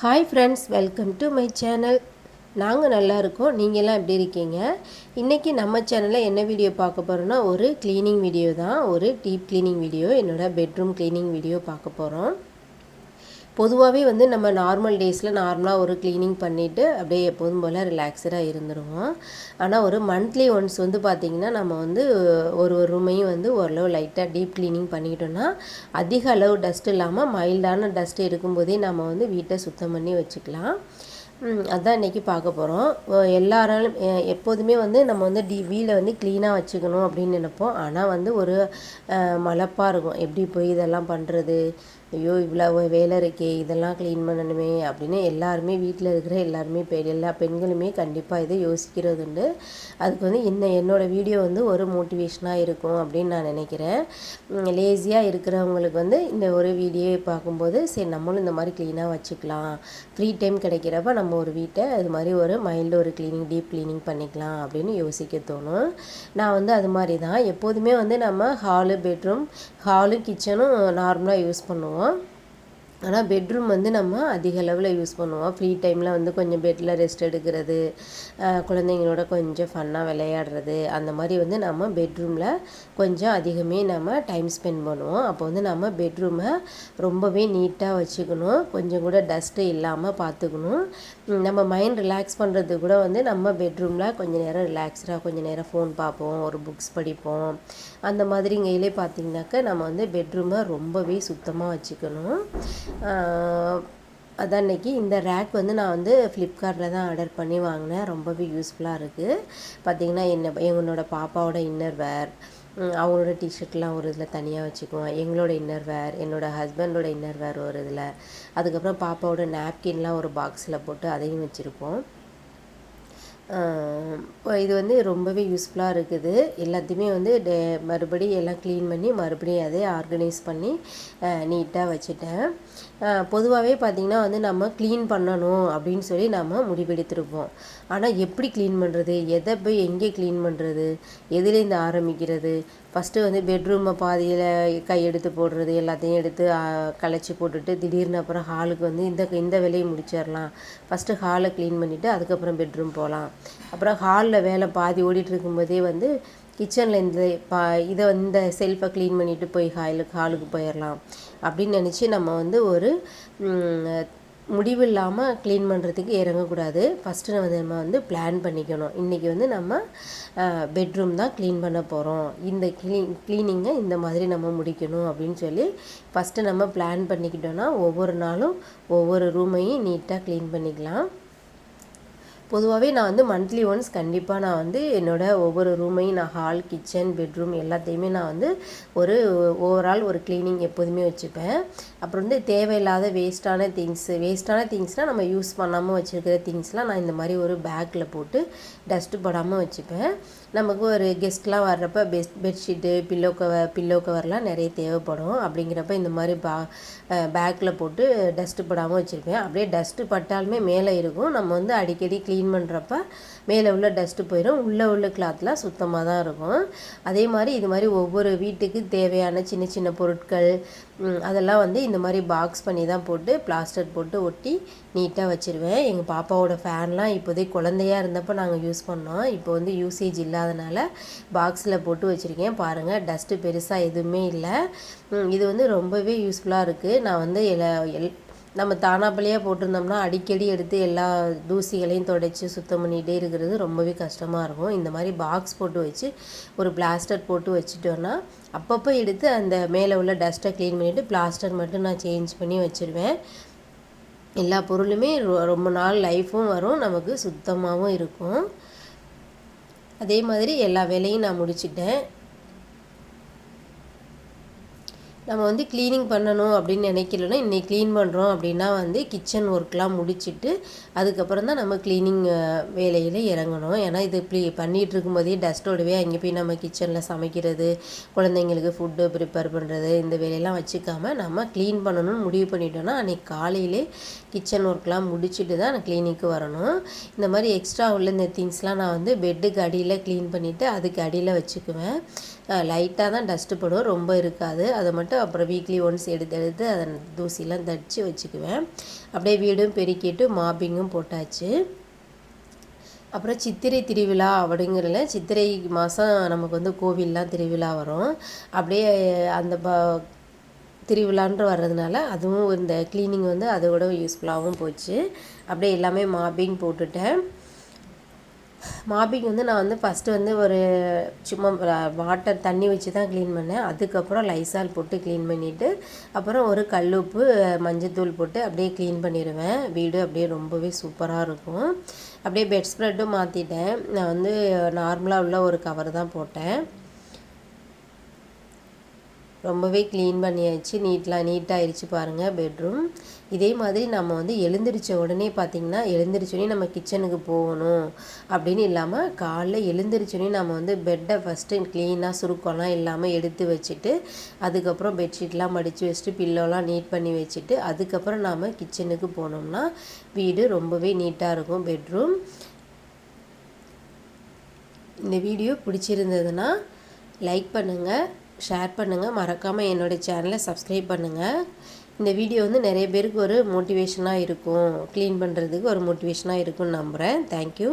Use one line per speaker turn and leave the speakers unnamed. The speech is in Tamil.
Hi friends welcome to my channel நாங்கள் நல்லா இருக்கோம். நீங்கள்லாம் எப்படி இருக்கீங்க? இன்றைக்கி நம்ம சேனலில் என்ன வீடியோ பார்க்க போகிறோன்னா ஒரு க்ளீனிங் வீடியோ தான். ஒரு டீப் க்ளீனிங் வீடியோ என்னோடய பெட்ரூம் க்ளீனிங் வீடியோ பார்க்க போகிறோம் பொதுவாகவே வந்து நம்ம நார்மல் டேஸில் நார்மலாக ஒரு க்ளீனிங் பண்ணிவிட்டு அப்படியே எப்போதும் போல் ரிலாக்ஸடாக இருந்துருவோம். ஆனால் ஒரு மந்த்லி ஒன்ஸ் வந்து பார்த்திங்கன்னா நம்ம வந்து ஒரு ஒரு ரூமையும் வந்து ஓரளவு லைட்டாக டீப் க்ளீனிங் பண்ணிக்கிட்டோன்னா அதிக அளவு டஸ்ட் இல்லாமல் மைல்டான டஸ்ட் இருக்கும்போதே நம்ம வந்து வீட்டை சுத்தம் பண்ணி வச்சுக்கலாம். அதான் இன்றைக்கி பார்க்க போகிறோம் எல்லாராலும் எப்போதுமே வந்து நம்ம வந்து டி வீலை வந்து க்ளீனாக வச்சுக்கணும் அப்படின்னு நினைப்போம். ஆனால் வந்து ஒரு மலப்பாக இருக்கும். எப்படி போய் இதெல்லாம் பண்ணுறது ஐயோ இவ்வளோ வேலை இருக்கே இதெல்லாம் க்ளீன் பண்ணணுமே அப்படின்னு எல்லாருமே வீட்டில் இருக்கிற எல்லாருமே பெ எல்லா பெண்களுமே கண்டிப்பாக இதை யோசிக்கிறது உண்டு. அதுக்கு வந்து இந்த என்னோடய வீடியோ வந்து ஒரு மோட்டிவேஷனாக இருக்கும் அப்படின்னு நான் நினைக்கிறேன். லேசியாக இருக்கிறவங்களுக்கு வந்து இந்த ஒரு வீடியோ பார்க்கும்போது சரி நம்மளும் இந்த மாதிரி க்ளீனாக வச்சுக்கலாம். ஃப்ரீ டைம் கிடைக்கிறப்ப நம்ம ஒரு வீட்டை அது மாதிரி ஒரு மைல்டு ஒரு க்ளீனிங் டீப் க்ளீனிங் பண்ணிக்கலாம் அப்படின்னு யோசிக்க தோணும். நான் வந்து அது மாதிரி தான். எப்போதுமே வந்து நம்ம ஹாலு பெட்ரூம் ஹாலு கிச்சனும் நார்மலாக யூஸ் பண்ணுவோம். பண்ணுவோம் ஆனால் பெட்ரூம் வந்து நம்ம அதிக அளவில் யூஸ் பண்ணுவோம். ஃப்ரீ டைமில் வந்து கொஞ்சம் பெட்டில் ரெஸ்ட் எடுக்கிறது குழந்தைங்களோட கொஞ்சம் ஃபன்னாக விளையாடுறது அந்த மாதிரி வந்து நம்ம பெட்ரூமில் கொஞ்சம் அதிகமே நம்ம டைம் ஸ்பெண்ட் பண்ணுவோம். அப்போ வந்து நம்ம பெட்ரூமை ரொம்பவே நீட்டாக வச்சுக்கணும். கொஞ்சம் கூட டஸ்ட்டு இல்லாமல் பார்த்துக்கணும் நம்ம மைண்ட் ரிலாக்ஸ் பண்ணுறது கூட வந்து நம்ம பெட்ரூமில் கொஞ்சம் நேரம் ரிலாக்ஸ்டாக கொஞ்சம் நேரம் ஃபோன் பார்ப்போம் ஒரு புக்ஸ் படிப்போம். அந்த மாதிரிங்கையிலே பார்த்திங்கனாக்கா நம்ம வந்து பெட்ரூமை ரொம்பவே சுத்தமாக வச்சுக்கணும். அதான் இன்றைக்கி இந்த ரேக் வந்து நான் வந்து ஃப்ளிப்கார்ட்டில் தான் ஆர்டர் பண்ணி வாங்கினேன். ரொம்பவே யூஸ்ஃபுல்லாக இருக்குது பார்த்திங்கன்னா என்ன என்னோட பாப்பாவோட இன்னர் வேர் அவங்களோட டிஷர்ட்லாம் ஒரு இதில் தனியாக வச்சுக்குவோம். எங்களோட இன்னர் வேர் என்னோடய ஹஸ்பண்டோட இன்னர் வேர் ஒரு இதில். அதுக்கப்புறம் பாப்பாவோட நாப்கின்லாம் ஒரு பாக்ஸில் போட்டு அதையும் வச்சுருப்போம். இது வந்து ரொம்பவே யூஸ்ஃபுல்லாக இருக்குது. எல்லாத்தையுமே வந்து டே மறுபடியும் எல்லாம் க்ளீன் பண்ணி மறுபடியும் அதே ஆர்கனைஸ் பண்ணி நீட்டாக வச்சுட்டேன். பொதுவாகவே பார்த்திங்கன்னா வந்து நம்ம க்ளீன் பண்ணணும் அப்படின்னு சொல்லி நம்ம முடிவெடுத்திருப்போம். ஆனால் எப்படி க்ளீன் பண்ணுறது எதை போய் எங்கே க்ளீன் பண்ணுறது எதுலேருந்து ஆரம்பிக்கிறது? ஃபஸ்ட்டு வந்து பெட்ரூமை பாதியில் கை எடுத்து போடுறது எல்லாத்தையும் எடுத்து களைச்சி போட்டுட்டு திடீர்னு அப்புறம் ஹாலுக்கு வந்து இந்த இந்த வேலையை முடிச்சிடலாம். ஃபஸ்ட்டு ஹாலை க்ளீன் பண்ணிவிட்டு அதுக்கப்புறம் பெட்ரூம் போகலாம் அப்புறம் ஹாலில் வேலை பாதி ஓடிட்டுருக்கும்போதே வந்து கிச்சனில் இந்த பா இதை இந்த செல்ஃபை க்ளீன் பண்ணிவிட்டு போய் ஹாலுக்கு ஹாலுக்கு போயிடலாம். அப்படின்னு நினச்சி நம்ம வந்து ஒரு முடிவு இல்லாமல் க்ளீன் பண்ணுறதுக்கு இறங்கக்கூடாது. ஃபஸ்ட்டு நம்ம நம்ம வந்து பிளான் பண்ணிக்கணும். இன்றைக்கி வந்து நம்ம பெட்ரூம் தான் க்ளீன் பண்ண போகிறோம் இந்த க்ளீன் க்ளீனிங்கை இந்த மாதிரி நம்ம முடிக்கணும் அப்படின்னு சொல்லி ஃபஸ்ட்டு நம்ம பிளான் பண்ணிக்கிட்டோன்னா ஒவ்வொரு நாளும் ஒவ்வொரு ரூமையும் நீட்டாக க்ளீன் பண்ணிக்கலாம். பொதுவாகவே நான் வந்து மந்த்லி ஒன்ஸ் கண்டிப்பாக நான் வந்து என்னோடய ஒவ்வொரு ரூமையும் நான் ஹால் கிச்சன் பெட்ரூம் எல்லாத்தையுமே நான் வந்து ஒரு ஓவரால் ஒரு க்ளீனிங் எப்போதுமே வச்சுப்பேன். அப்புறம் வந்து தேவையில்லாத வேஸ்ட்டான திங்ஸு வேஸ்ட்டான திங்ஸ்னால் நம்ம யூஸ் பண்ணாமல் வச்சுருக்கிற திங்ஸ்லாம் நான் இந்த மாதிரி ஒரு பேக்கில் போட்டு டஸ்ட்டு போடாமல் வச்சுப்பேன். நமக்கு ஒரு கெஸ்ட்லாம் வர்றப்ப best bedsheet pillow cover pillow கவர்லாம் நிறைய தேவைப்படும். அப்படிங்கிறப்ப இந்த மாதிரி பா பேக்கில் போட்டு டஸ்ட்டு படாமல் வச்சுருப்பேன். அப்படியே டஸ்ட்டு பட்டாலுமே மேலே இருக்கும். நம்ம வந்து அடிக்கடி க்ளீன் க்ளீன் பண்ணுறப்ப மேலே உள்ள டஸ்ட்டு போயிடும் உள்ளே உள்ள கிளாத்லாம் சுத்தமாக தான் இருக்கும். அதே மாதிரி இது மாதிரி ஒவ்வொரு வீட்டுக்கு தேவையான சின்ன சின்ன பொருட்கள் அதெல்லாம் வந்து இந்த மாதிரி பாக்ஸ் பண்ணி தான் போட்டு பிளாஸ்டர் போட்டு ஒட்டி நீட்டாக வச்சுருவேன். எங்கள் பாப்பாவோட ஃபேன்லாம் இப்போதைக்கு குழந்தையாக இருந்தப்போ நாங்கள் யூஸ் பண்ணோம். இப்போ வந்து யூசேஜ் இல்லாதனால பாக்ஸில் போட்டு வச்சுருக்கேன். பாருங்கள் டஸ்ட்டு பெருசாக எதுவுமே இல்லை. இது வந்து ரொம்பவே யூஸ்ஃபுல்லாக இருக்குது நான் வந்து எல் நம்ம தானாப்பிள்ளையாக போட்டிருந்தோம்னா அடிக்கடி எடுத்து எல்லா தூசிகளையும் தொடச்சி சுத்தம் பண்ணிகிட்டே இருக்கிறது ரொம்பவே கஷ்டமாக இருக்கும். இந்த மாதிரி பாக்ஸ் போட்டு வச்சு ஒரு பிளாஸ்டர் போட்டு வச்சுட்டோன்னா அப்பப்போ எடுத்து அந்த மேலே உள்ள டஸ்ட்டை க்ளீன் பண்ணிவிட்டு பிளாஸ்டர் மட்டும் நான் சேஞ்ச் பண்ணி வச்சுருவேன். எல்லா பொருளுமே ரொம்ப நாள் லைஃப்பும் வரும் நமக்கு சுத்தமாகவும் இருக்கும். அதே மாதிரி எல்லா வேலையும் நான் முடிச்சிட்டேன். நம்ம வந்து க்ளீனிங் பண்ணணும் அப்படின்னு நினைக்கலன்னா இன்றைக்கி க்ளீன் பண்ணுறோம் அப்படின்னா வந்து கிச்சன் ஒர்க்லாம் முடிச்சுட்டு அதுக்கப்புறம் தான் நம்ம க்ளீனிங் வேலையில் இறங்கணும். ஏன்னா இது இப்படி பண்ணிகிட்டு இருக்கும்போதே டஸ்ட்டோடவே அங்கே போய் நம்ம கிச்சனில் சமைக்கிறது குழந்தைங்களுக்கு ஃபுட்டு ப்ரிப்பேர் பண்ணுறது இந்த வேலையெல்லாம் வச்சுக்காமல் நம்ம க்ளீன் பண்ணணும்னு முடிவு பண்ணிட்டோன்னா அன்றைக்கி காலையிலே கிச்சன் ஒர்க்லாம் முடிச்சுட்டு தான் நான் க்ளீனிக்கு வரணும். இந்த மாதிரி எக்ஸ்ட்ரா உள்ள இந்த திங்ஸ்லாம் நான் வந்து பெட்டுக்கு அடியில் க்ளீன் பண்ணிவிட்டு அதுக்கு அடியில் வச்சுக்குவேன். லைட்டாக தான் டஸ்ட்டு படும். ரொம்ப இருக்காது. அதை மட்டும் அப்புறம் வீக்லி ஒன்ஸ் எடுத்து எடுத்து அதை தூசிலாம் தடித்து வச்சுக்குவேன். அப்படியே வீடும் பெருக்கிட்டு மாப்பிங்கும் போட்டாச்சு. அப்புறம் சித்திரை திருவிழா அப்படிங்கிறதுல சித்திரை மாதம் நமக்கு வந்து கோவில்லாம் திருவிழா வரும். அப்படியே அந்த ப திருவிழான்ற வர்றதுனால அதுவும் இந்த க்ளீனிங் வந்து அதோட யூஸ்ஃபுல்லாகவும் போச்சு. அப்படியே எல்லாமே மாப்பிங் போட்டுட்டேன். மாப்பிங் வந்து நான் வந்து ஃபஸ்ட்டு வந்து ஒரு சும்மா வாட்டர் தண்ணி வச்சு தான் க்ளீன் பண்ணேன். அதுக்கப்புறம் லைசால் போட்டு க்ளீன் பண்ணிவிட்டு அப்புறம் ஒரு கல்லுப்பு மஞ்சத்தூள் போட்டு அப்படியே க்ளீன் பண்ணிடுவேன். வீடு அப்படியே ரொம்பவே சூப்பராக இருக்கும். அப்படியே பெட் ஸ்ப்ரெட்டும் மாற்றிட்டேன் நான் வந்து நார்மலாக உள்ள ஒரு கவர் தான் போட்டேன். ரொம்பவே க்ளீன் பண்ணியாச்சு. நீட்லாம் நீட்டாகிடுச்சு பாருங்கள் பெட்ரூம் இதே மாதிரி நம்ம வந்து எழுந்திரிச்ச உடனே பார்த்திங்கன்னா எழுந்திரிச்சோடனே நம்ம கிச்சனுக்கு போகணும் அப்படின்னு இல்லாமல் காலைல எழுந்திரிச்சோடனே நம்ம வந்து பெட்டை ஃபஸ்ட்டு க்ளீனாக சுருக்கம்லாம் இல்லாமல் எடுத்து வச்சுட்டு அதுக்கப்புறம் பெட்ஷீட்லாம் மடித்து வச்சுட்டு பில்லோலாம் நீட் பண்ணி வச்சுட்டு அதுக்கப்புறம் நாம் கிச்சனுக்கு போனோம்னா வீடு ரொம்பவே நீட்டாக இருக்கும் பெட்ரூம் இந்த வீடியோ பிடிச்சிருந்ததுன்னா லைக் பண்ணுங்கள் ஷேர் பண்ணுங்கள் மறக்காமல் என்னுடைய சேனலை சப்ஸ்கிரைப் பண்ணுங்கள் இந்த வீடியோ வந்து நிறைய பேருக்கு ஒரு மோட்டிவேஷனாக இருக்கும். க்ளீன் பண்ணுறதுக்கு ஒரு மோட்டிவேஷனாக இருக்கும்னு நம்புகிறேன் தேங்க்யூ